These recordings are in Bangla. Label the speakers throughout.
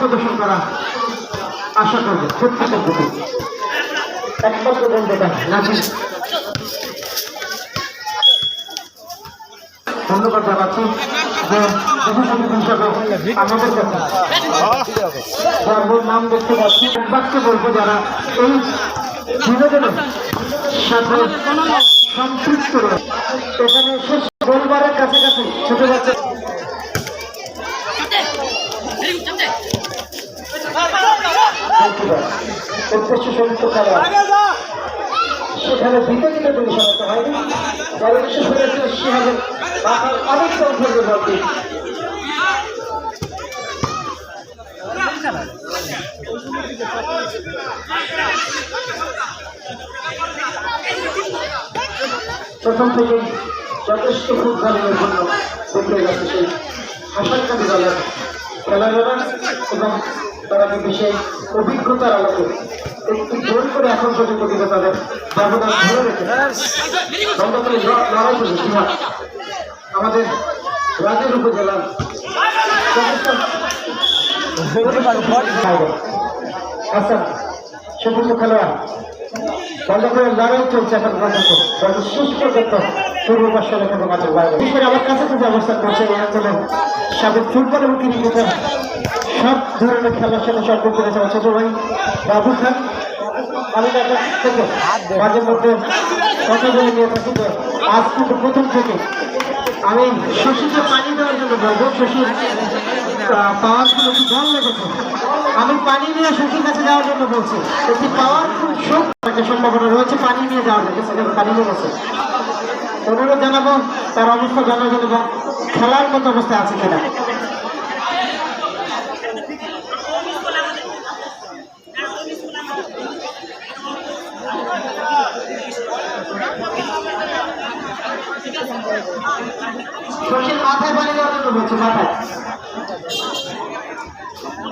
Speaker 1: প্রদর্শন করা আশা করবে প্রত্যেকের প্রতি একমাত্র ধন্যবাদ জানাচ্ছি। যে প্রশাসনিক আমাদের কাছে যার নাম দেখতে পাচ্ছি। বলব ছোট বাচ্চা সেখানে বিতর্কিত সমস্যা হয়নি বলে বিশেষ করে সেভাবে মাথার প্রথম থেকেই যথেষ্ট ফুটবলের জন্য দেখতে গেছে সেই হাসানকারী দলের খেলাধুলা এবং তারা কিন্তু সেই অভিজ্ঞতার আলোকে একটি গোল করে এখন পর্যন্ত কিন্তু তাদের ব্যবধান ধরে রেখে গতকালে লড়াই করেছে সীমা আমাদের রাজের উপজেলার চলছে বিশেষ আমার কাছাকাছি অবস্থান করছে এই অঞ্চলের সাবেক ফুটবল এবং ক্রিকেটের ধরনের খেলার সাথে সম্পর্ক রয়েছে ভাই বাবু খান। আমি মাঝে মধ্যে কথা বলে নিয়ে থাকি যে আজ কিন্তু প্রথম থেকে আমি শশীকে পানি দেওয়ার জন্য শশীর জল লেগেছে। আমি পানি নিয়ে শশীর কাছে যাওয়ার জন্য বলছি। একটি পাওয়ারফুল শোক একটা সম্ভাবনা রয়েছে, পানি নিয়ে যাওয়ার জন্য। সেখানে পানি লেগেছে। অনুরোধ জানাব, তার অবস্থা জানার জন্য খেলার মতো অবস্থায় আছে কিনা। শশীর মাথায় পানি দেওয়ার জন্য বলছে মাথায়।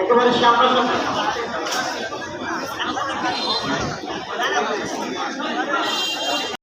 Speaker 1: একেবারে সামনাসামনি